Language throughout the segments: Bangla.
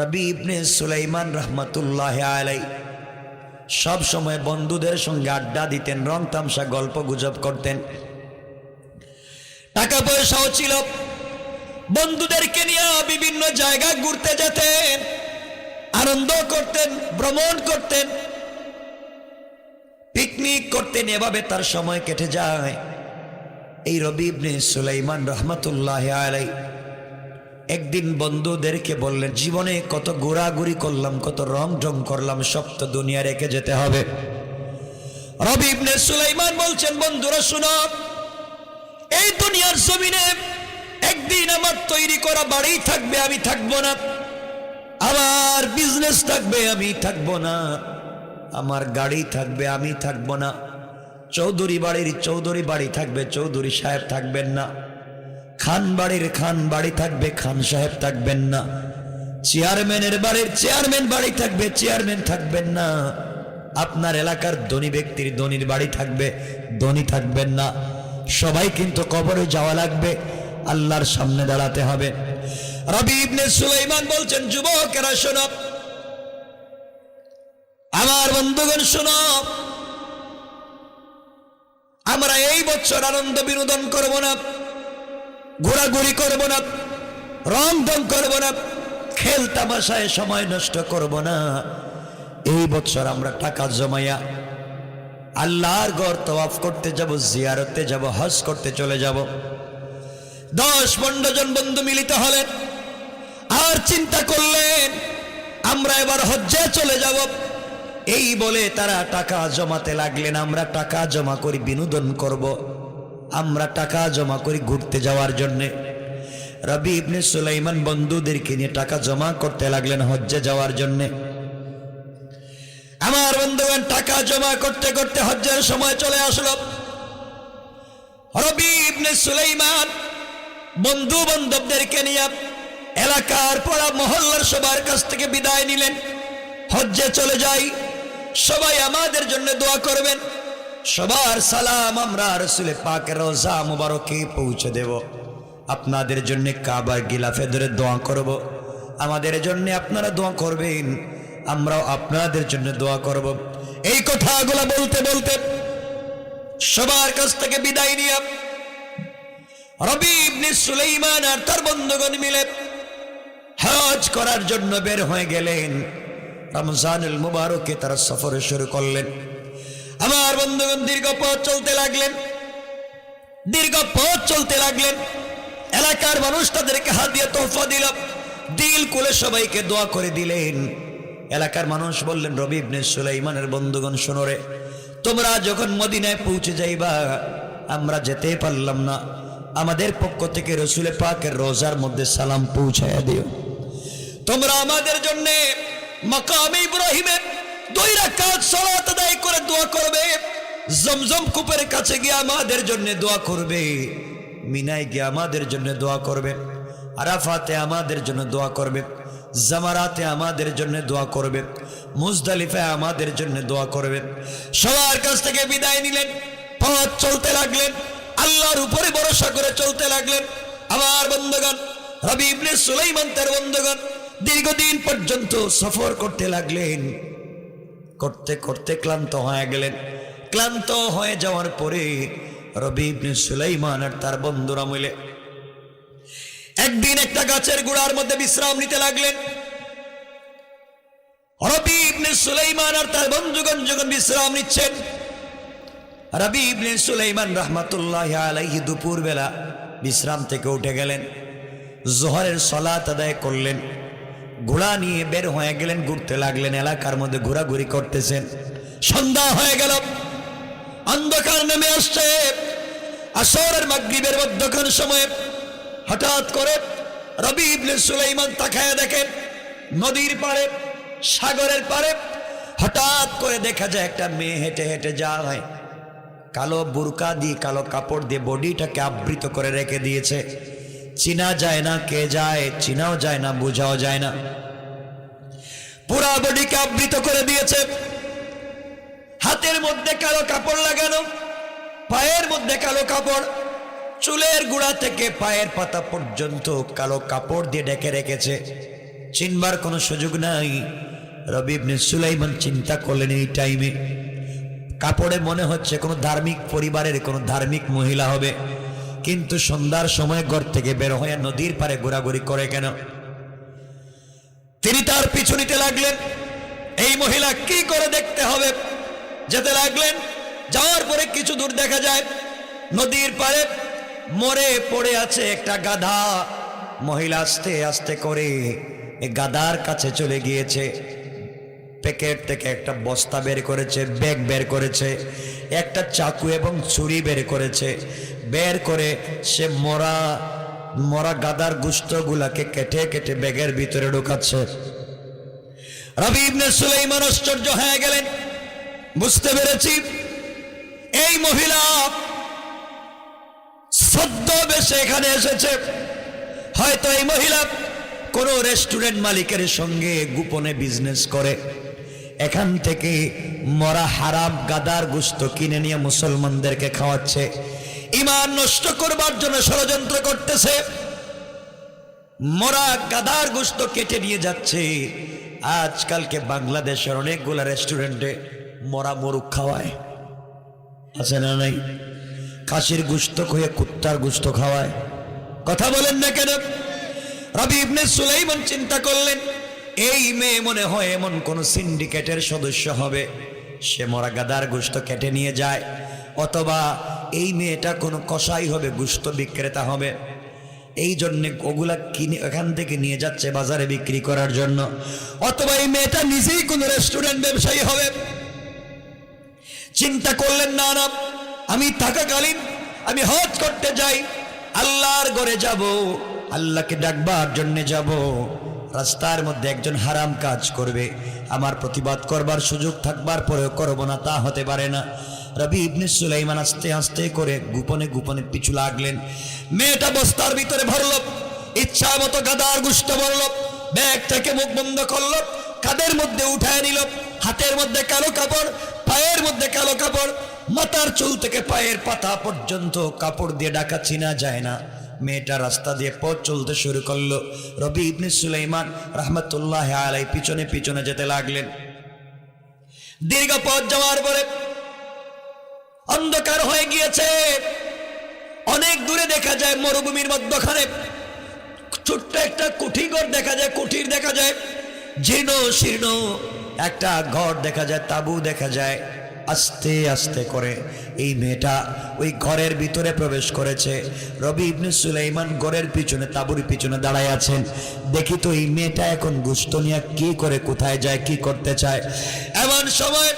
রবি ইবনে সুলাইমান রহমতুল্লাহ আলাই সব সময় বন্ধুদের সঙ্গে আড্ডা দিতেন, রং তামসা গল্প গুজব করতেন। টাকা পয়সাও ছিল। বন্ধুদেরকে নিয়ে বিভিন্ন জায়গা ঘুরতে যেতেন, আনন্দ করতেন, ভ্রমণ করতেন। পিকনিক করতেন, এভাবে তার সময় কেটে যায়। এই রবি ইবনে সুলাইমান রহমতুল্লাহ আলাই একদিন বন্ধুদেরকে বললেন, জীবনে কত ঘোরাঘুরি করলাম, কত রং ঢং করলাম, সব তো দুনিয়া রেখে যেতে হবে। রবি ইবনে সুলাইমান বলছেন, বন্ধুরা, শুনো, এই দুনিয়ার জমিনে একদিন আমার তৈরি করা বাড়ি থাকবে, আমি থাকব না। আমার বিজনেস থাকবে, আমি থাকব না। আমার গাড়ি থাকবে, আমি থাকব না। চৌধুরী বাড়ির চৌধুরী বাড়ি থাকবে, চৌধুরী সাহেব থাকবেন না। খান বাড়ির খান বাড়ি থাকবে, খান সাহেব থাকবেন না। চেয়ারম্যানের বাড়ির চেয়ারম্যান বাড়ি থাকবে, চেয়ারম্যান থাকবেন না। আপনার এলাকার ধনী ব্যক্তির ধনীর বাড়ি থাকবে, ধনী থাকবেন না। সবাই কিন্তু কবরে যাওয়া লাগবে, আল্লাহর সামনে দাঁড়াতে হবে। রবি ইবনে সুলাইমান বলছেন, যুবকেরা, শোনো। আমার বন্ধুগণ, শোনো। আমরা এই বছর আনন্দ বিনোদন করব না। ঘোরাঘুরি করব না, রং করব না, খেল তামাশায় সময় নষ্ট করব না। এই বছর আমরা টাকা জমাইয়া আল্লাহর ঘর তওয়াফ করতে যাব, জিয়ারতে যাব, হজ করতে চলে যাব। দশ পনেরো জন বন্ধু মিলিত হলেন, আর চিন্তা করলেন, আমরা এবার হজ্জে চলে যাব। এই বলে তারা টাকা জমাতে লাগলেন, আমরা টাকা জমা করি বিনোদন করব। আমরা টাকা জমা করি ঘুরতে যাওয়ার জন্যে। রবি ইবনে সুলাইমান বন্ধুদেরকে নিয়ে টাকা জমা করতে লাগলেন হজ্জে যাওয়ার জন্যে। আমার বন্ধুগণ, টাকা জমা করতে করতে হজ্জের সময় চলে আসলো। রবি ইবনে সুলাইমান বন্ধু বান্ধবদেরকে নিয়ে এলাকার পড়া মহল্লার সবার কাছ থেকে বিদায় নিলেন। হজ্জে চলে যাই, সবাই আমাদের জন্য দোয়া করবেন। সবার সালাম আমরা রসুলে পাকের রোজা মুবারকে পৌঁছে দেব। আপনাদের জন্য কাবার গিলাফে ধরে দোয়া করব। আমাদের জন্য আপনারা দোয়া করবেন, আমরাও আপনাদের জন্য দোয়া করব। এই কথাগুলো বলতে বলতে সবার কাছ থেকে বিদায় নিয়ে রবি ইবনে সুলাইমান আর তার বন্ধুগণ মিলে হজ করার জন্য বের হয়ে গেলেন। রমজানুল মুবারকে তারা সফরে শুরু করলেন। আমার বন্ধুগণ, দীর্ঘ পথ চলতে লাগলেন। দীর্ঘ পথ চলতে লাগলেন। এলাকার মানুষ তাদেরকে হাত দিয়ে তোহফা দিল। দিল কুলে সবাইকে দোয়া করে দিলেন। এলাকার মানুষ বললেন, রবি সুলাইমানের বন্ধুগণ শোনরে তোমরা যখন মদিনায় পৌঁছে যাইবা, আমরা যেতে পারলাম না। আমাদের পক্ষ থেকে রসুলে পাকের রোজার মধ্যে সালাম পৌঁছায়া দিও। তোমরা আমাদের জন্যে মকাম ইব্রাহিমে দুই রাকাত সালাত আদায় করে দোয়া করবে। জমজম কাছে গিয়ে আমাদের জন্য দোয়া করবে। মিনায় গিয়ে আমাদের জন্য দোয়া করবে। আরাফাতে আমাদের জন্য দোয়া করবে। জামারাতে আমাদের জন্য দোয়া করবে। মুজদালিফায় আমাদের জন্য দোয়া করবে। সবার কাছ থেকে বিদায় নিলেন। পথ চলতে লাগলেন। আল্লাহর উপরে ভরসা করে চলতে লাগলেন। আমার বন্ধুগণ, রবি ইবনে সুলাইমান তার বন্ধুগণ, দীর্ঘদিন পর্যন্ত সফর করতে লাগলেন। করতে করতে ক্লান্ত হয়ে গেলেন। ক্লান্ত হয়ে যাওয়ার পরে রবি সুলাইমান আর তার বন্ধুরা মিলে একদিন একটা গাছের গুড়ার মধ্যে বিশ্রাম নিতে লাগলেন। রবি ইবনে সুলাইমান আর তার বন্ধুগণ যখন বিশ্রাম নিচ্ছেন, রবি ইবনে সুলাইমান রহমাতুল্লাহ আলাইহি দুপুর বেলা বিশ্রাম থেকে উঠে গেলেন, জোহরের সলাত আদায় করলেন। ঘোড়া নিয়ে বের হয়ে গেলেন, ঘুরতে লাগলেন, এলাকার মধ্যে ঘোরাঘুরি করতেছেন। সন্ধ্যা হয়ে গেল। অন্ধকার নেমে আসছে। আসরের মাগরিবের মধ্যখান সময়ে হঠাৎ করে রবি ইবনে সুলাইমান তাকায় দেখেন, নদীর পাড়ে, সাগরের পাড়ে হঠাৎ করে দেখা যায় একটা মেয়ে হেঁটে হেঁটে যায়। কালো বুরকা দিয়ে কালো কাপড় দিয়ে বডিটাকে আবৃত করে রেখে দিয়েছে। চিনা যায় না কে যায়, চিনাও যায় না, বোঝাও যায় না। পুরা বডিকে আবৃত করে দিয়েছে। হাতের মধ্যে কালো কাপড় লাগানো, পায়ের মধ্যে কালো কাপড়, চুলের গুড়া থেকে পায়ের পাতা পর্যন্ত কালো কাপড় দিয়ে ডেকে রেখেছে। চিনবার কোনো সুযোগ নাই। রবি ইবনে সুলাইমান চিন্তা করলেন এই টাইমে কাপড়ে মনে হচ্ছে কোনো ধার্মিক পরিবারের কোনো ধার্মিক মহিলা হবে। কিন্তু সন্ধ্যার সময় ঘর থেকে বের হয়ে নদীর পারে ঘোরাঘুরি করে কেন? তিনি তার পিছু নিতে লাগলেন। এই মহিলা কি করে দেখতে হবে? যেতে লাগলেন। যাওয়ার পরে কিছু দূর দেখা যায়। নদীর পারে মরে পড়ে আছে একটা গাধা। মহিলা আস্তে আস্তে করে গাধার কাছে চলে গিয়েছে। প্যাকেট থেকে একটা বস্তা বের করেছে, ব্যাগ বের করেছে, একটা চাকু এবং ছুরি বের করেছে। বের করে সে মরা মরা গাদার গুস্তগুলাকে কেটে কেটে ব্যাগের ভিতরে ঢোকাচ্ছে। রবি ইবনে সুলাইমান আশ্চর্য হয়ে গেলেন। বুঝতে পেরেছি? এই মহিলা সদ্য বেশে এখানে এসেছে। হয়তো এই মহিলা কোনো রেস্টুরেন্ট মালিকের সঙ্গে গোপনে বিজনেস করে। এখান থেকে মরা হারাম গাদার গুস্ত কিনে নিয়ে মুসলমানদেরকে খাওয়াচ্ছে। ইমান নষ্ট করবার জন্য ষড়যন্ত্র করতেছে। মরা গাদার গুস্ত কেটে নিয়ে যাচ্ছে। আজকালকে বাংলাদেশের অনেকগুলা রেস্টুরেন্টে মরা মরুক খাওয়ায়। আছে না নাই? খাসির গুস্ত খুঁয়ে কুত্তার গুস্ত খাওয়ায়। কথা বলেন না কেন? রবি ইবনে সুলাইমান চিন্তা করলেন, এই মেয়ে মনে হয় এমন কোন সিন্ডিকেটের সদস্য হবে। সে মরা গাদার গুস্ত কেটে নিয়ে যায়, অথবা এই মেয়েটা কোনো কষাই হবে, গুস্ত বিক্রেতা হবে। এই জন্যে ওগুলা কিনে, এখান থেকে নিয়ে যাচ্ছে বাজারে বিক্রি করার জন্য। অথবা এই মেয়েটা নিজেই কোনো রেস্টুরেন্ট ব্যবসায়ী হবে। চিন্তা করলেন, না না, আমি থাকাকালীন আমি হজ করতে যাই। আল্লাহর ঘরে যাব, আল্লাহকে ডাকবার জন্য যাব। রাস্তার মধ্যে একজন হারাম কাজ করবে। আমার প্রতিবাদ করবার সুযোগ থাকবার পরেও করব না, তা হতে পারে না। রবি ইবনে সুলাইমান আস্তে আস্তে করে গোপনে গোপনে পিছু লাগলেন। মেয়েটা বস্তার ভিতরে ভরল, ইচ্ছা মতো গাদার গুষ্ট ভরল ব্যাগ থেকে মুখ বন্ধ করল কাদের মধ্যে উঠায় নিল, হাতের মধ্যে কালো কাপড়, পায়ের মধ্যে কালো কাপড়, মাথার চুল থেকে পায়ের পাতা পর্যন্ত কাপড় দিয়ে ডাকা চিনা যায় না। মেয়েটা রাস্তা দিয়ে পথ চলতে শুরু করল। রবি ইবনে সুলাইমান রহমতুল্লাহ আলাই পিছনে পিছনে যেতে লাগলেন। দীর্ঘ পথ যাওয়ার পরে অন্ধকার হয়ে গিয়েছে। অনেক দূরে দেখা যায় মরুভূমির মধ্যখানে। ছোট্ট একটা কুঠি ঘর দেখা যায়, কুঠির দেখা যায়। জীর্ণ শীর্ণ একটা ঘর দেখা যায়, তাবু দেখা যায়। আস্তে আস্তে করে এই মেয়েটা ওই ঘরের ভিতরে প্রবেশ করেছে। রবি ইবনে সুলাইমান ঘরের পিছনে, তাবুর পিছনে দাঁড়ায় আছেন। দেখি তো এই মেয়েটা এখন গুস্ত নিয়ে কি করে, কোথায় যায়, কি করতে চায়? এমন সময়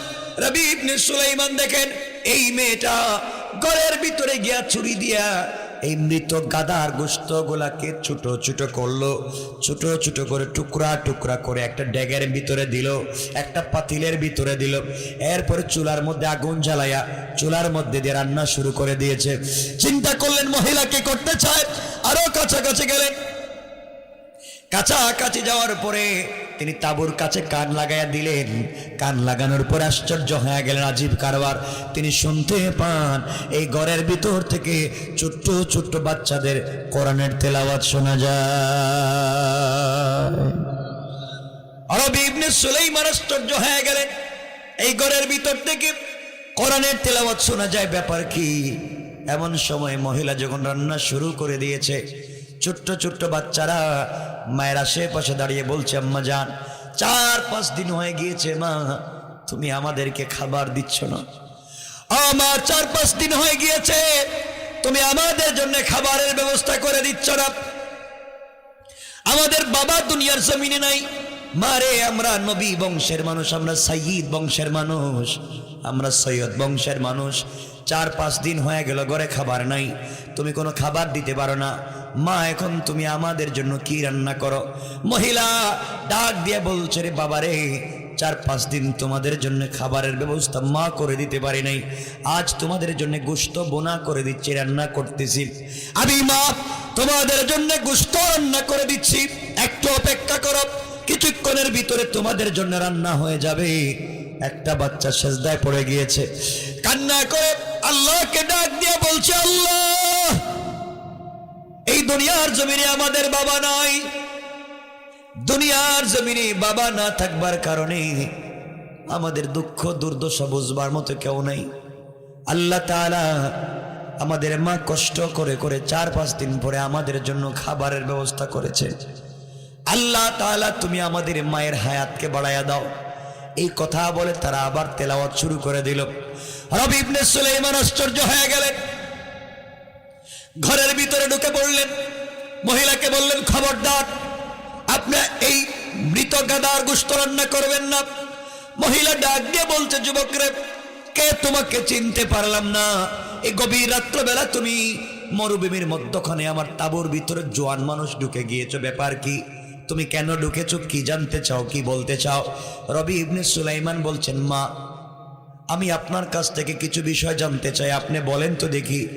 রবি ইবনে সুলাইমান দেখেন এই মেয়েটা ঘরের ভিতরে গিয়া ছুরি দিয়া এই মৃত গাদার গোস্ত গুলাকে ছোট ছোট করল, ছোট ছোট করে টুকরা টুকরা করে একটা ড্যাগের ভিতরে দিল, একটা পাতিলের ভিতরে দিল, এরপরে চুলার মধ্যে আগুন জ্বালাইয়া চুলার মধ্যে দিয়ে রান্না শুরু করে দিয়েছে। চিন্তা করলেন মহিলাকে করতে চায়? আরও কাছাকাছি গেলেন। কাছাকাছি যাওয়ার পরে তিনি তাবুর কাছে কান লাগাইয়া দিলেন। কান লাগানোর পর আশ্চর্য হয়ে গেলেন আজীব কারবার তিনি শুনতে পান, এই ঘরের ভিতর থেকে ছোট্ট ছোট্ট বাচ্চাদের কোরআনের তেলাওয়াত শোনা যায়। আরবি ইবনে আশ্চর্য হয়ে গেলেন, এই ঘরের ভিতর থেকে কোরআনের তেলাওয়াত শোনা যায়। ব্যাপার কি? এমন সময় মহিলা যখন রান্না শুরু করে দিয়েছে ছোট্ট ছোট্ট বাচ্চারা মায়ের আশেপাশে দাঁড়িয়ে বলছে, আম্মা যান, চার পাঁচ দিন হয়ে গিয়েছে, মা, তুমি আমাদেরকে খাবার দিচ্ছ না। আমার চার পাঁচ দিন হয়ে গিয়েছে, তুমি আমাদের জন্য খাবারের ব্যবস্থা করে দিচ্ছ না। আমাদের বাবা দুনিয়ার জমিনে নাই। মারে আমরা নবী বংশের মানুষ, আমরা সাইয়দ বংশের মানুষ, আমরা সৈয়দ বংশের মানুষ। চার পাঁচ দিন হয়ে গেল, ঘরে খাবার নাই। তুমি কোনো খাবার দিতে পারো না। মা, এখন তুমি আমাদের জন্য কি রান্না করো? মহিলা, ডাক দিয়ে বলছে, রে বাবারে চার পাঁচ দিন তোমাদের জন্য খাবারের ব্যবস্থা মা করে দিতে পারি নাই। আজ তোমাদের জন্য গোস্ত বোনা করে দিচ্ছি, রান্না করতেছি। আমি মা, তোমাদের জন্য গোস্ত রান্না করে দিচ্ছি। একটু অপেক্ষা করো, কিছুক্ষণের ভিতরে তোমাদের জন্য রান্না হয়ে যাবে। একটা বাচ্চা সেজদায় পড়ে গিয়েছে। কান্না করে আল্লাহকে ডাক দিয়ে বলছে, আল্লাহ, এই দুনিয়ার জমিনে আমাদের বাবা নাই। দুনিয়ার জমিনে বাবা না থাকবার কারণে আমাদের দুঃখ, দুর্দশা বুঝবার মতো কেউ নাই। আল্লাহ তাআলা আমাদের মা কষ্ট করে করে চার, পাঁচ দিন পরে আমাদের জন্য খাবারের ব্যবস্থা করেছে। আল্লাহ তাআলা তুমি আমাদের মায়ের হায়াতকে বাড়াইয়া দাও। এই কথা বলে তারা আবার তেলাওয়াত শুরু করে দিল। রবি ইবনে সুলাইমান আশ্চর্য হয়ে গেলেন। ঘরের ভিতরে ঢুকে পড়লেন। মহিলাকে বললেন, খবরদার, আপনি এই মৃত গাদার গুস্ত রান্না করবেন না। মহিলা ডাক দিয়ে বলছে, যুবকরে, কে তোমাকে চিনতে পারলাম না? এই গভীর রাত্রবেলা তুমি মরুভূমির মধ্যখানে আমার তাবুর ভিতরে জোয়ান মানুষ ঢুকে গিয়েছো। ব্যাপার কি? তুমি কেন ঢুকেছো? কি জানতে চাও? কি বলতে চাও? রবি ইবনে সুলাইমান বলছেন, মা, আমি আপনার কাছ থেকে কিছু বিষয় জানতে চাই। আপনি বলেন তো দেখি।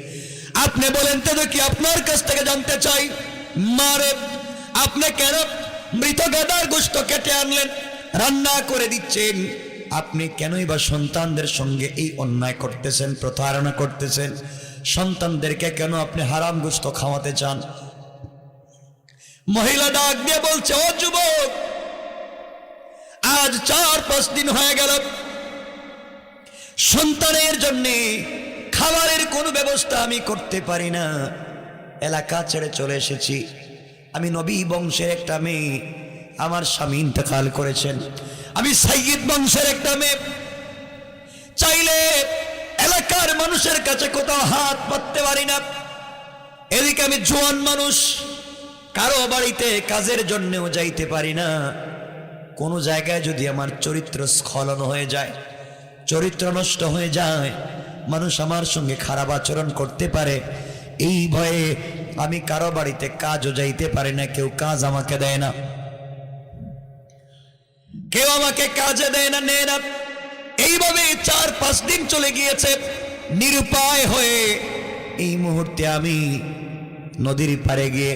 আপনি বলেন তো দেখি, আপনার কাছ থেকে জানতে চাই। মারে আপনি কেন মৃত গাদার গোস্ত কেটে আনলেন? রান্না করে দিচ্ছেন। আপনি কেনই বা সন্তানদের সঙ্গে এই অন্যায় করতেছেন, প্রতারণা করতেছেন? সন্তানদেরকে কেন আপনি হারাম গোস্ত খাওয়াতে চান? মহিলা ডাক দিয়ে বলছে, ও যুবক, আজ চার পাঁচ দিন হয়ে গেল। সন্তানের জন্যে খাবারের কোনো ব্যবস্থা আমি করতে পারি না। এলাকা ছেড়ে চলে এসেছি। আমি নবী বংশের একটা মেয়ে, আমার স্বামী ইন্তেকাল করেছেন। আমি সাইয়িদ বংশের একটা মেয়ে। চাইলে এলাকার মানুষের কাছে কোথাও হাত পাততে পারি না। এদিকে আমি জোয়ান মানুষ কারও বাড়িতে কাজের জন্যেও যাইতে পারি না। কোনো জায়গায় যদি আমার চরিত্র স্খলন হয়ে যায়, চরিত্র নষ্ট হয়ে যায়, মানুষ আমার সঙ্গে খারাপ আচরণ করতে পারে, এই ভয়ে আমি কারও বাড়িতে কাজও যাইতে পারি না, কেউ কাজ আমাকে দেয় না। কেউ আমাকে কাজে দেয় না, নেয় না। এইভাবে চার পাঁচ দিন চলে গিয়েছে, নিরুপায় হয়ে এই মুহূর্তে আমি নদীর পারে গিয়ে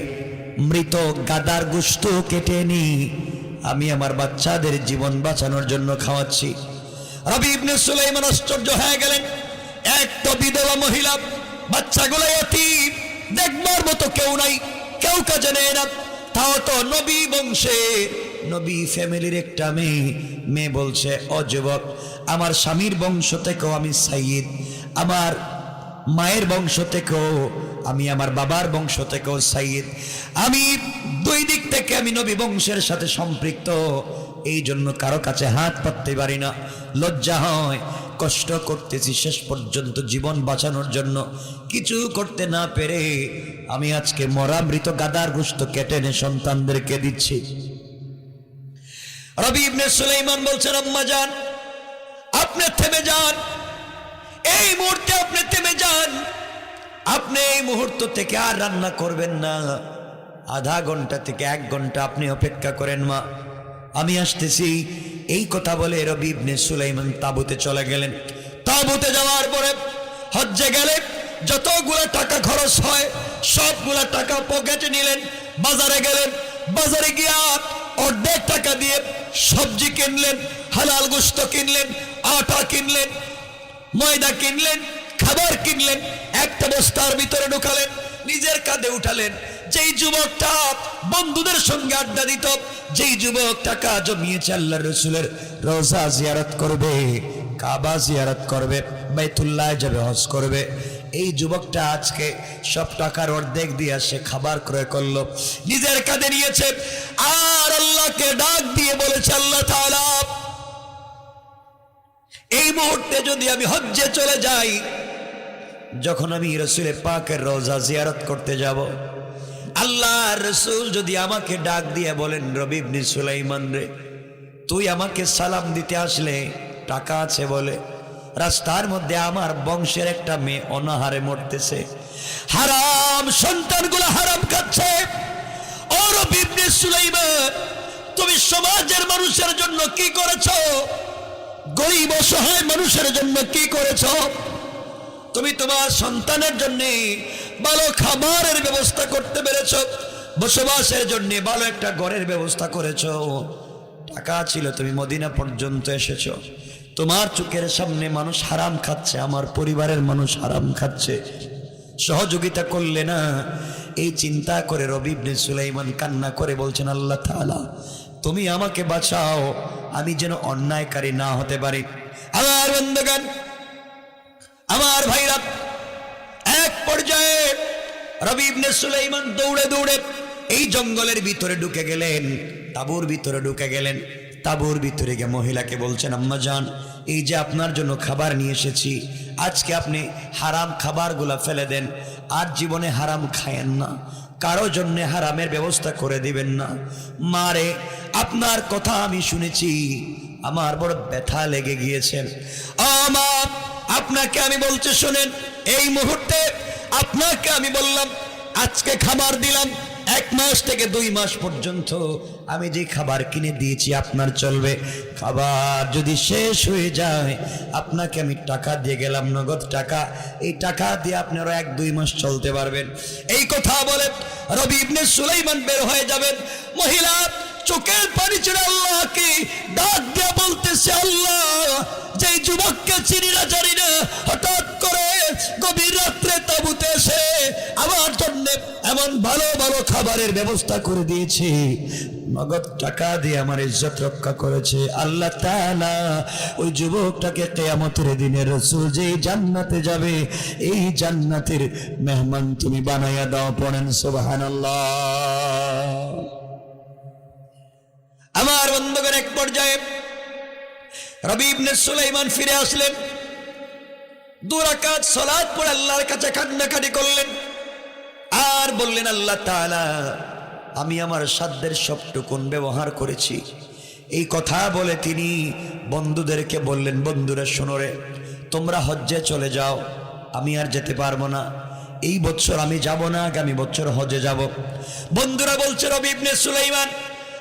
মৃত গাদার গুস্ত কেটে নি। আমি আমার বাচ্চাদের জীবন বাঁচানোর জন্য খাওয়াচ্ছি। রবি ইবনে সুলাইমান আশ্চর্য হয়ে গেলেন। এক তো বিধবা মহিলা, বাচ্চাগুলো অতি দেখবার মতো কেউ নাই, কেউ কাজে নেয় না। তাও তো নবী বংশে। নবী ফ্যামিলির একটা মেয়ে মেয়ে বলছে, ও যুবক, আমার স্বামীর বংশ থেকেও আমি সাইয়দ আমার মায়ের বংশ থেকেও আমি আমার বাবার বংশ থেকেও সাইয়দ। আমি দুই দিক থেকে আমি নবী বংশের সাথে সম্পৃক্ত। এই জন্য কারও কাছে হাত পাততে পারি না। লজ্জা হয়, কষ্ট করতেছি শেষ পর্যন্ত জীবন বাঁচানোর জন্য। কিছু করতে না পেরে আমি আজকে মরা মৃত গাদার গুস্ত কেটে এনে সন্তানদেরকে দিচ্ছি। রবি ইবনে সুলাইমান বলছেন, আম্মা যান, আপনি থেমে যান। এই মুহূর্তে আপনি থেমে যান। আপনি এই মুহূর্ত থেকে আর রান্না করবেন না। আধা ঘণ্টা থেকে এক ঘণ্টা আপনি অপেক্ষা করেন মা। আমি আসতেছি। এই কথা বলে রবি ইবনে সুলাইমান তাবুতে চলে গেলেন। তাবুতে যাওয়ার পরে হজ্জে গেলে যতগুলো টাকা খরচ হয়, সবগুলা টাকা পকেটে নিলেন, বাজারে গেলেন। বাজারে গিয়া অর্ধেক টাকা দিয়ে সবজি কিনলেন, হালাল গোস্ত কিনলেন, আটা কিনলেন, ময়দা কিনলেন, খাবার কিনলেন। একটা বস্তার ভিতরে ঢুকালেন, নিজের কাঁধে উঠালেন। যেই যুবকটা বন্ধুদের সঙ্গে আড্ডা দিত, যেই যুবক টাকা জমিয়েছে আল্লাহ রসুলের রোজা জিয়ারত করবে, কাবা জিয়ারত করবে, বাইতুল্লাহ যাবে, হজ করবে। এই যুবকটা আজকে সব টাকার অর্ধেক দিয়ে সে খাবার ক্রয় করল। নিজের কাঁধে নিয়েছে, আর আল্লাহকে ডাক দিয়ে বলেছে, আল্লাহ এই মুহূর্তে যদি আমি হজ্জে চলে যাই যখন আমি রসুলের পাকের রোজা জিয়ারত করতে যাব আল্লাহ রসুল যদি আমাকে ডাক দিয়ে বলেন রবিবনি সুলাইমান রে, তুই আমাকে সালাম দিতে আসলে টাকা আছে বলে, রাস্তার মধ্যে আমার বংশের একটা মেয়ে অনাহারে মরতেছে, হারাম সন্তানগুলো হারাম খাচ্ছে। রবিবনি সুলাইমান, তুমি সমাজের মানুষের জন্য কি করেছ? গরিব অসহায় মানুষের জন্য কি করেছ? তুমি তোমার সন্তানের জন্য ভালো খাবারের ব্যবস্থা করতে পেরেছ, বসবাসের জন্য ভালো একটা ঘরের ব্যবস্থা করেছ। টাকা ছিল, তুমি মদিনা পর্যন্ত এসেছ। তোমার চোখের সামনে মানুষ হারাম খাচ্ছে, আমার পরিবারের মানুষ হারাম খাচ্ছে। সহযোগিতা করলে না, এই চিন্তা করে রবিবনে সুলাইমান কান্না করে বলছেন, আল্লাহ তাআলা, তুমি আমাকে বাঁচাও, আমি যেন অন্যায়কারী না হতে পারি। আমার বন্ধুগান আমার ভাইরা, এক পর্যায়ে রবি ইবনে সুলাইমান দৌড়ে দৌড়ে এই জঙ্গলের ভিতরে ঢুকে গেলেন, তাবুর ভিতরে ঢুকে গেলেন। তাবুর ভিতরে গিয়ে মহিলাকে বলছেন, আম্মা যান এই যে আপনার জন্য খাবার নিয়ে এসেছি, আজকে আপনি হারাম খাবারগুলা ফেলে দেন, আর জীবনে হারাম খায়েন না। কারও জন্য হারামের ব্যবস্থা করে দিবেন না। মারে, আপনার কথা আমি শুনেছি, আমার বড় ব্যথা লেগে গিয়েছে। আমার আপনাকে আমি বলছি, শোনেন, এই মুহূর্তে আপনাকে আমি বললাম, আজকে খাবার দিলাম, এক মাস থেকে দুই মাস পর্যন্ত আমি যে খাবার কিনে দিয়েছি, আপনার চলবে। খাবার যদি শেষ হয়ে যায়, আপনাকে আমি টাকা দিয়ে গেলাম, নগদ টাকা। এই টাকা দিয়ে আপনারা এক দুই মাস চলতে পারবেন। এই কথা বলে রবি ইবনে সুলাইমান বের হয়ে যাবেন। মহিলা চোখের পানি ছেড়ে আল্লাহকে ডাক দিয়ে বলতেছে, আল্লাহ যে যুবককে চিনি না, জানি না, হঠাৎ করে গভীর রাত্রে তাবুতে এসে আমার জন্য এমন ভালো ভালো খাবারের ব্যবস্থা করে দিয়েছে। নগদ টাকা দিয়ে আমার ইজ্জত রক্ষা করেছে। আল্লাহ তাআলা ওই যুবকটাকে কেয়ামতের দিনের রসুল যে জান্নাতে যাবে, এই জান্নাতের মেহমান তুমি বানাইয়া দাও, পড়েন সুবহানাল্লাহ। আমার বন্ধুগণ, এক পর্যায়ে রবি ইবনে সুলাইমান ফিরে আসলেন। দুরাকাত সলাদ পড়ে আল্লাহর কাছে কান্নাকাটি করলেন। আর বললেন, আল্লাহ তাআলা, আমি আমার সাধ্যের সবটুকুন ব্যবহার করেছি। এই কথা বলে তিনি বন্ধুদেরকে বললেন, বন্ধুরা শোনরে তোমরা হজ্জে চলে যাও, আমি আর যেতে পারব না। এই বছর আমি যাব না, আগামী বছর হজে যাব। বন্ধুরা বলছে, রবি ইবনে সুলাইমান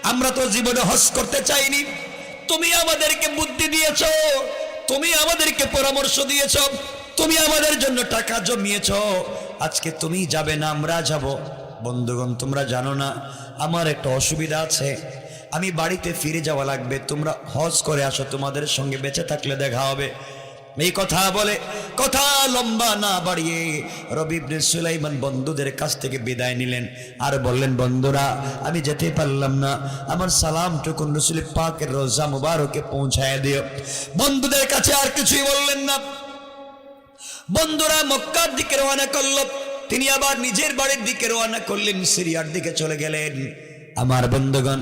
আমরা তো জীবনে হজ করতে চাইনি। তুমি আমাদেরকে বুদ্ধি দিয়েছ, তুমি আমাদেরকে পরামর্শ দিয়েছ, তুমি আমাদের জন্য টাকা জমিয়েছ। আজকে তুমি যাবে না, আমরা যাব। বন্ধুগণ, তোমরা জানো না, আমার একটা অসুবিধা আছে। আমি বাড়িতে ফিরে যাওয়া লাগবে, তোমরা হজ করে আসো, তোমাদের সঙ্গে বেঁচে থাকলে দেখা হবে। এই কথা বলে, কথা লম্বা না বাড়িয়ে রবি সুলাইমান বন্ধুদের কাছ থেকে বিদায় নিলেন। আর বললেন, বন্ধুরা, আমি যেতে পারলাম না। আমার সালামটুকুন রসুল পাকের রোজা মুবারকে পৌঁছায় দিও। বন্ধুদের কাছে আর কিছুই বললেন না। বন্ধুরা মক্কার দিকে রওনা করল। তিনি আবার নিজের বাড়ির দিকে রওনা করলেন, সিরিয়ার দিকে চলে গেলেন। আমার বন্ধুগণ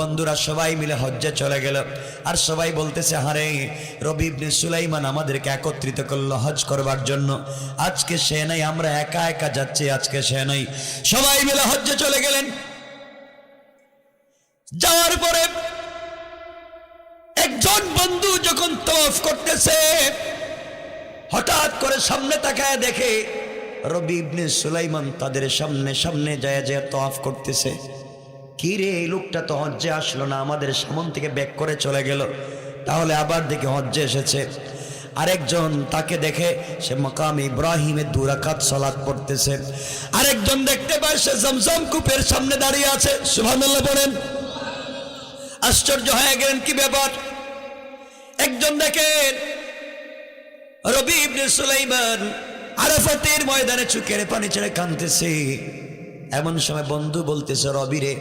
বন্ধুরা সবাই মিলে হজ্জে চলে গেল। আর সবাই বলতেছে, হারে, রবি ইবনে সুলাইমান আমাদেরকে একত্রিত করল হজ করবার জন্য। আজকে সে নাই, আমরা একা একা যাচ্ছি, আজকে সে নাই। সবাই মিলে হজ্জে চলে গেলেন। যাওয়ার পরে একজন বন্ধু যখন তফ করতেছে, হঠাৎ করে সামনে তাকায় দেখে রবি ইবনে সুলাইমান তাদের সামনে সামনে যায় যায় তফ করতেছে। কি রে, এই লোকটা তো হজ্জে আসলো না, আমাদের সামন থেকে ব্যাক করে চলে গেল। তাহলে আবার দেখে হজ্জে এসেছে। আরেকজন তাকে দেখে, সে মকাম ইব্রাহিমের দুরাকাত সলাৎ পড়তেছে। আরেকজন দেখতে পায়, সে জমজম কূপের সামনে দাঁড়িয়ে আছে। সুবহানাল্লাহ বলেন। আশ্চর্য হয়ে গেলেন, কি ব্যাপার? একজন দেখেন রবি ইবনে সুলাইমান আরাফাতের ময়দানে চুকের পানি ছেড়ে কানতেছে এমন সময় বন্ধু বলতেছে, রবি রে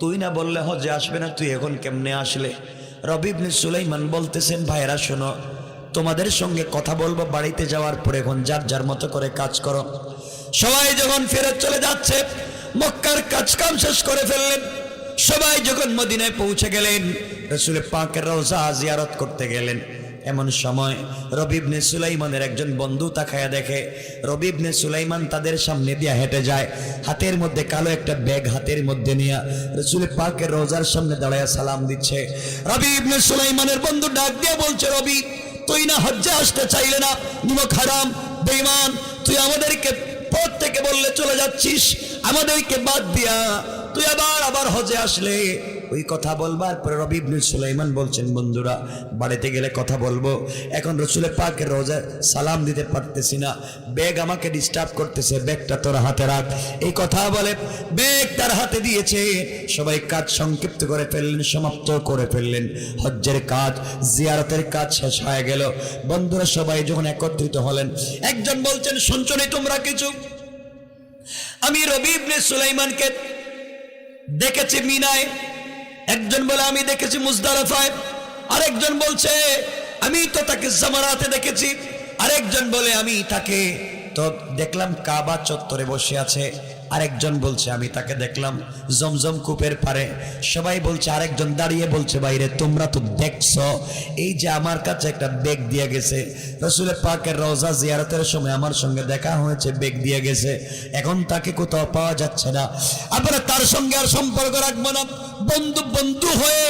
তুই না বললে হজে আসবে না, তুই এখন কেমনে আসলে? রবি ইবনে সুলাইমান বলতেছেন ভাইরা শোনো, তোমাদের সঙ্গে কথা বলব, বাড়িতে যাওয়ার পরে এখন যার যার মতো করে কাজ করো। সবাই যখন ফেরত চলে যাচ্ছে, মক্কার কাজ কাম শেষ করে ফেললেন। সবাই যখন মদিনায় পৌঁছে গেলেন রসুল পাঁকের রোজা জিয়ারত করতে গেলেন। এমন সময় রবিবনে সুলাইমানের একজন বন্ধু তাকায়া দেখে রবিবনে সুলাইমান তাদের সামনে দিয়া হেঁটে যায়, হাতের মধ্যে কালো একটা ব্যাগ হাতের মধ্যে নিয়ে রসুল পাকের রোজার সামনে দাঁড়ায় সালাম দিচ্ছে। রবি ইবনে সুলাইমানের বন্ধু ডাক দিয়ে বলছে, রবি, তুই না হজ্জে আসতে চাইলে না? নিমক হারাম বেইমান তুই আমাদেরকে পথ থেকে বললে চলে যাচ্ছিস, আমাদেরকে বাদ দিয়া, তুই আবার আবার হজে আসলে। ওই কথা বলবার পরে রবি ইবনে সুলাইমান বলছেন, বন্ধুরা, বাড়িতে গেলে কথা বলব। এখন রসুলের পাকের রোজা সালাম দিতে পারতেছি না। ব্যাগ আমাকে ডিস্টার্ব করতেছে, ব্যাগটা তোর হাতে রাখ। এই কথা বলে, ব্যাগ তার হাতে দিয়েছে। সবাই কাজ সংক্ষিপ্ত করে ফেললেন, সমাপ্ত করে ফেললেন। হজ্জের কাজ, জিয়ারতের কাজ শেষ হয়ে গেল। বন্ধুরা, সবাই যখন একত্রিত হলেন, একজন বলছেন শুনছনি তোমরা কিছু? আমি রবি ইবনে সুলাইমানকে দেখেছি মিনায়। একজন বলে, আমি দেখেছি মুজদারাফায় আরেকজন বলছে, আমি তো তাকে জামারাতে দেখেছি। আরেকজন বলে, আমি তাকে তো দেখলাম কাবা চত্বরে বসে আছে। আরেকজন বলছে, আমি তাকে দেখলাম জমজম কূপের পারে সবাই বলছে, আরেকজন দাঁড়িয়ে বলছে, বাইরে তোমরা তো দেখছ। এই যে আমার কাছে একটা বেগ দিয়ে গেছে। রসুলের পাকের রওজা জিয়ারতের সময় আমার সঙ্গে দেখা হয়েছে, বেগ দিয়ে গেছে। এখন তাকে কোথাও পাওয়া যাচ্ছে না। আপনারা তার সঙ্গে আর সম্পর্ক রাখব না। বন্ধু বন্ধু হয়ে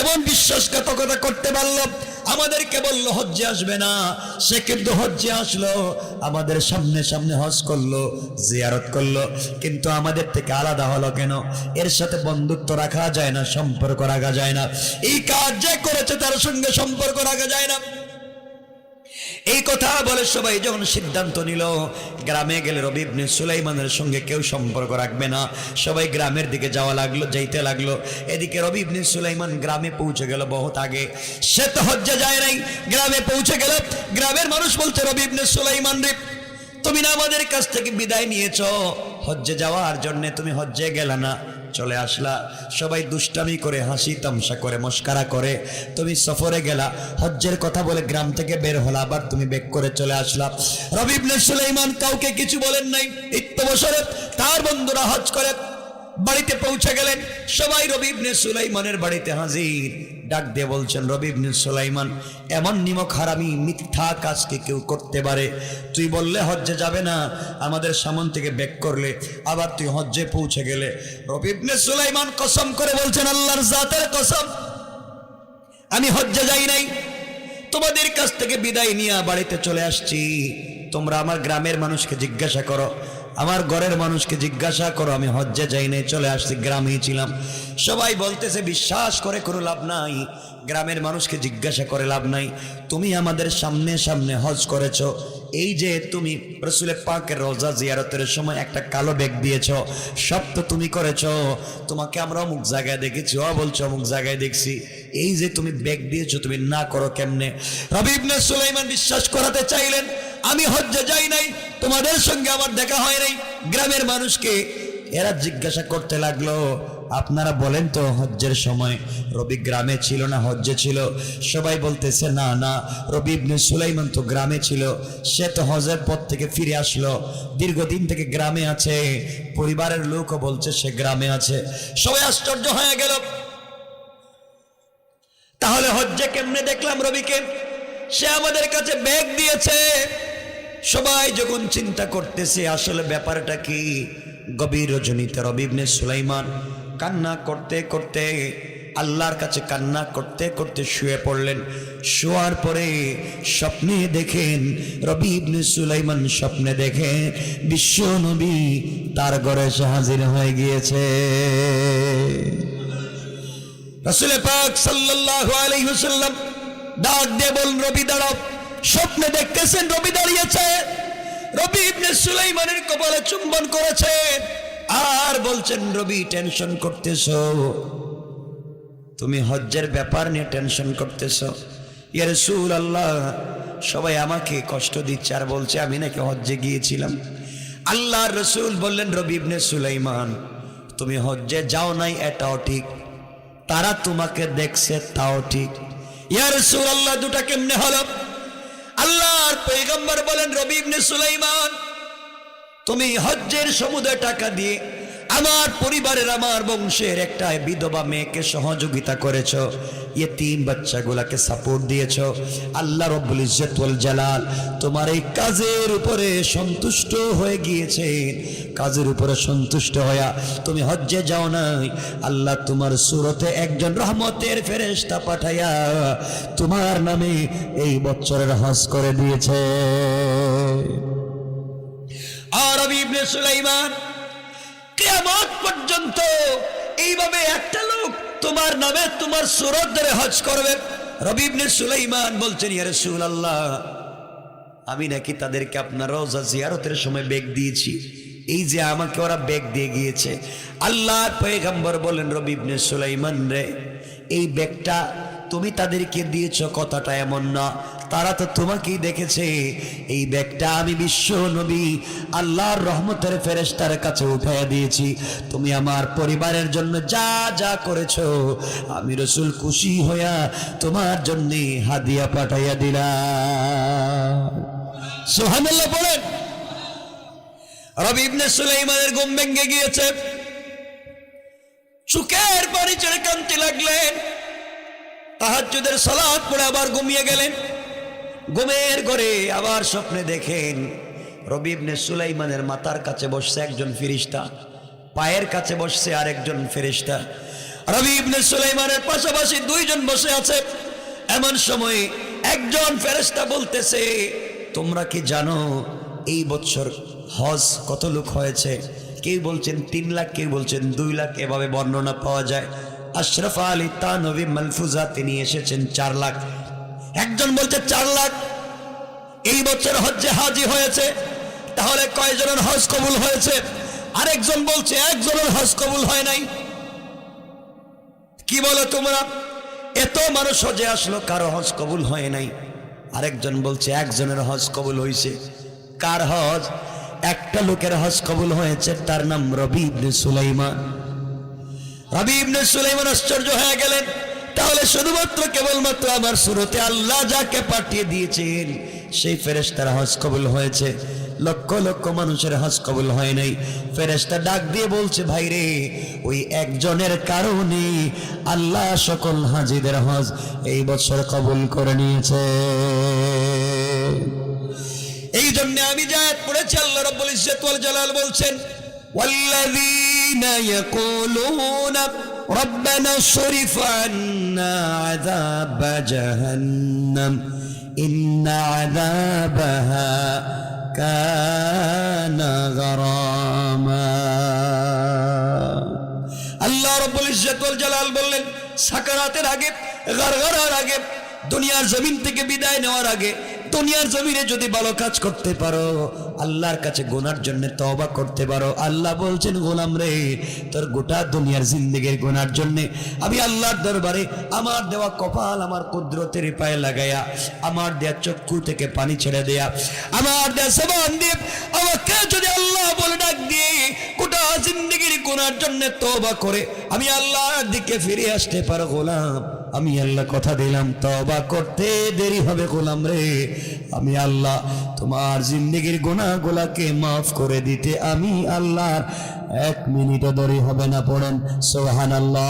এবং বিশ্বাসঘাতকতা করতে পারল আমাদের কেবল হজ্জে আসবে না। সে কিন্তু হজ্জে আসলো, আমাদের সামনে সামনে হজ করল, জিয়ারত করল। কিন্তু আমাদের থেকে আলাদা হলো কেন? এর সাথে বন্ধুত্ব রাখা যায় না, সম্পর্ক রাখা যায় না। এই কাজ যে করেছে, তার সঙ্গে সম্পর্ক রাখা যায় না। এই কথা বলে সবাই যখন সিদ্ধান্ত নিল, গ্রামে গেলে রবি সুলাইমানের সঙ্গে কেউ সম্পর্ক রাখবে না। সবাই গ্রামের দিকে যাওয়া লাগল, যাইতে লাগল। এদিকে রবি ইবনে সুলাইমান গ্রামে পৌঁছে গেল বহুত আগে। সে তো হজ্জে যায় নাই, গ্রামে পৌঁছে গেল। গ্রামের মানুষ বলছে, রবি ইবনে সুলাইমান রে, তুমি না আমাদের কাছ থেকে বিদায় নিয়েছ। হজ্জে যাওয়ার জন্য তুমি হজ্জে গেলে না। চলে আসলা। সবাই দুষ্টামি করে, হাসি তামসা করে, মস্কারা করে। তুমি সফরে গেলা, হজ্জের কথা বলে গ্রাম থেকে বের হলা, আবার তুমি বেক করে চলে আসলা। রবিবনে সুলাইমান কাউকে কিছু বলেন নাই। ইত্য বছরে তার বন্ধুরা হজ করে, বাড়িতে পৌঁছে গেলেন। সবাই রবিবনে সুলাইমানের বাড়িতে হাজির। ডাক দিয়ে বলছেন রবিবনে সুলাইমান, এমন নিমক হারামি, মিথ্যা কাজকে কেউ করতে পারে। তুই বললে হজ্জে যাবে না, আমাদের সামন থেকে ব্যাক করলে, আবার তুই হজ্জে পৌঁছে গেলে। রবিবনে সুলাইমান কসম করে বলছেন, আল্লাহর জাতের কসম। আমি হজ্জে যাই নাই। তোমাদের কাছ থেকে বিদায় নিয়ে বাড়িতে চলে আসছি। তোমরা আমার গ্রামের মানুষকে জিজ্ঞাসা করো আমার ঘরের মানুষকে জিজ্ঞাসা করো, আমি হজ্জে যাই নাই, চলে আসছি, গ্রামেই ছিলাম। সবাই বলতেছে, বিশ্বাস করে, কোনো লাভ নাই। গ্রামের মানুষকে জিজ্ঞাসা করে, লাভ নাই। তুমি আমাদের সামনে সামনে হজ করেছ। এই যে তুমি রসুলের পাকের রোজা জিয়ারতের সময় একটা কালো ব্যাগ দিয়েছ, সব তো তুমি করেছ। তোমাকে আমরা অমুক জায়গায় দেখেছি ও বলছো, অমুক জায়গায় দেখছি। এই যে তুমি ব্যাগ দিয়েছ, তুমি না করো কেমনে? রবি ইবনে সুলাইমান বিশ্বাস করাতে চাইলেন আমি হজ্জে যাই নাই, তোমাদের সঙ্গে আমার দেখা হয় নাই। গ্রামের মানুষকে এরা জিজ্ঞাসা করতে লাগল, আপনারা বলেন তো হজ্জের সময় রবি গ্রামে ছিল না, হজ্জে ছিল? সবাই বলতেছে, না না, রবি ইবনে সুলাইমান তো গ্রামে ছিল। সে তো হজের পর থেকে ফিরে আসলো। দীর্ঘদিন থেকে গ্রামে আছে, পরিবারের লোকও বলছে সে গ্রামে আছে। সবাই আশ্চর্য হয়ে গেল। তাহলে হজ্জে কেমনে দেখলাম রবিকে? সে আমাদের কাছে ব্যাগ দিয়েছে। সবাই যখন চিন্তা করতেছে, আসলে ব্যাপারটা কি? গভীর রজনীতে রবিবনে সুলাইমান কান্না করতে করতে, আল্লাহর কাছে কান্না করতে করতে শুয়ে পড়লেন। শোয়ার পরে স্বপ্নে দেখেন, রবি ইবনে সুলাইমান স্বপ্নে দেখেন, বিশ্ব নবী তার ঘরে হাজির হয়ে গিয়েছে। রসুলে পাক সাল্লাল্লাহু আলাইহি ওয়াসাল্লাম ডাক দিয়ে বলুন রবি দাঁড়াও। স্বপ্নে দেখতেছেন, রবি দাঁড়িয়েছে। রবি ইবনে সুলাইমানের কপালে চুম্বন করেছে। আর বলছেন, রবি টেনশন করতেছো। তুমি হজ্জের ব্যাপার নিয়ে টেনশন করতেছো। ইয়া রাসূল আল্লাহ সবাই আমাকে কষ্ট দিচ্ছে আর বলছে, আমি নাকি হজ্জে গিয়েছিলাম। আল্লাহ রসুল বললেন, রবি ইবনে সুলাইমান, তুমি হজ্জে যাও নাই, এটাও ঠিক। তারা তোমাকে দেখছে, তাও ঠিক। ইয়া রাসূল আল্লাহ দুটা কেমনে হলো? আল্লাহর পৈগম্বর বলেন, রবি ইবনে সুলাইমান, তুমি হজ্জের সমুদায় টাকা দিয়ে আমার পরিবারের, আমার বংশের একটা বিধবা মেয়েকে সহযোগিতা করেছ। তিন বাচ্চাগুলাকে সাপোর্ট দিয়েছ। আল্লাহ রব্বুল ইজ্জতুল জালাল তোমার এই কাজের উপরে সন্তুষ্ট হয়ে গিয়েছে কাজের উপরে সন্তুষ্ট হইয়া তুমি হজ্জে যাও নাই। আল্লাহ তোমার সুরতে একজন রহমতের ফেরেশতা পাঠাইয়া তোমার নামে এই বছরের হজ করে দিয়েছে। আর ইবনে সুলাইমান কিয়ামত পর্যন্ত এইভাবে একটা লোক তোমার নামে তোমার সুরত ধরে হজ করবে। রবিবনে সুলাইমান বলছেন ইয়ারে সুল আল্লাহ আমি নাকি তাদেরকে আপনার রোজা জিয়ারতের সময় বেগ দিয়েছি। এই যে আমাকে ওরা বেগ দিয়ে গিয়েছে। আল্লাহ পয়গম্বর বলেন রবিবনে সুলাইমান রে, এই ব্যাগটা তুমি তাদেরকে দিয়েছ কথাটা এমন না। তারা তো তোমাকেই দেখেছে। এই ব্যাগটা আমি বিশ্ব নবী, আল্লাহর রহমতের ফেরেশতার কাছে উঠাইয়া দিয়েছি। তুমি আমার পরিবারের জন্য যা যা করেছ, আমি রসুল খুশি হইয়া তোমার জন্য হাদিয়া পাঠাইয়া দিলাম। সোহানাল্লাহ বলেন রবি সুলাইমানের ঘুম ভেঙে গিয়েছে। চুকের ছেড়ে কান্তি লাগলেন। তাহাজ্জুদের সালাত পড়ে আবার ঘুমিয়ে গেলেন। ঘুমের ঘরে আবার স্বপ্নে দেখেন, রবি ইবনে সুলাইমানের মাথার কাছে বসছে একজন ফিরিস্তা, পায়ের কাছে বসছে আরেকজন ফেরিস্তা। রবি ইবনে সুলাইমানের পাশাপাশি দুইজন বসে আছে। এমন সময় একজন ফেরেস্তা বলতেছে, তোমরা কি জানো, এই বছর হজ কত লোক হয়েছে? কেউ বলছেন, তিন লাখ কেউ বলছেন, দুই লাখ এভাবে বর্ণনা পাওয়া যায়। আশরাফ আলী তানবী মালফুজা তিনি এসেছেন চার লাখ। একজন বলছে চার লাখ, এই বছর হজ্জে হাজি হয়েছে, তাহলে কয়জনের হজ কবুল হয়েছে? আরেকজন বলছে, একজনের হজ কবুল হয় নাই। কি বলো তোমরা? এত মানুষ হজে আসলো, কারও হজ কবুল হয় নাই। আরেকজন বলছে, একজনের হজ কবুল হয়েছে কার হজ? একটা লোকের হজ কবুল হয়েছে, তার নাম রবি ইবনে সুলাইমান। রবি ইবনে সুলাইমান আশ্চর্য হয়ে গেলেন। তাহলে শুধুমাত্র কেবলমাত্র আমার সুরতে আল্লাহ যাকে পাঠিয়ে দিয়েছেন, সেই ফেরেশতার হজ কবুল হয়েছে। লক্ষ লক্ষ মানুষের হজ কবুল হয় নাই। ফেরেশতা ডাক দিয়ে বলছে, ভাই রে, ওই একজনের কারণে আল্লাহ সকল হাজিদের হজ এই বছর কবুল করে নিয়েছে। এই জন্য আমি জায়াত পড়েছি, আল্লাহ রাব্বুল ইজ্জত ওয়াল জালাল বলছেন والذين يقولون ربنا اصرف عنا عذاب جهنم إن عذابها كان غراما আল্লাহ রব্বুল ইজ্জত ওয়াল জালাল বললেন সাকারাতের আগে গারগারার আগে দুনিয়ার জমিন থেকে বিদায় নেওয়ার আগে দুনিয়ার জমিনে যদি ভালো কাজ করতে পারো, আল্লাহর কাছে গোনার জন্য তওবা করতে পারো। আল্লাহ বলছেন, গোলাম রে, তোর গোটা দুনিয়ার জিন্দেগির গোনার জন্য আমি আল্লাহর দরবারে আমার দেওয়া কপাল, আমার কুদরতের পায়ে লাগাইয়া, আমার দেয়া চক্ষু থেকে পানি ছেড়ে দেয়া, আমার দেয়া সেবান দিয়ে আমাকে যদি আল্লাহ বলে ডাক দিয়ে গোটা জিন্দগির গোনার জন্য তওবা করে, আমি আল্লাহর দিকে ফিরে আসতে পারো, গোলাম। আমি আল্লাহ কথা দিলাম তবা করতে দেরি হবে গোলাম রে। আমি আল্লাহ তোমার জিন্দগির গোনাগুলাকে মাফ করে দিতে আমি আল্লাহর এক মিনিটও দেরি হবে না, পড়েন সোহান আল্লাহ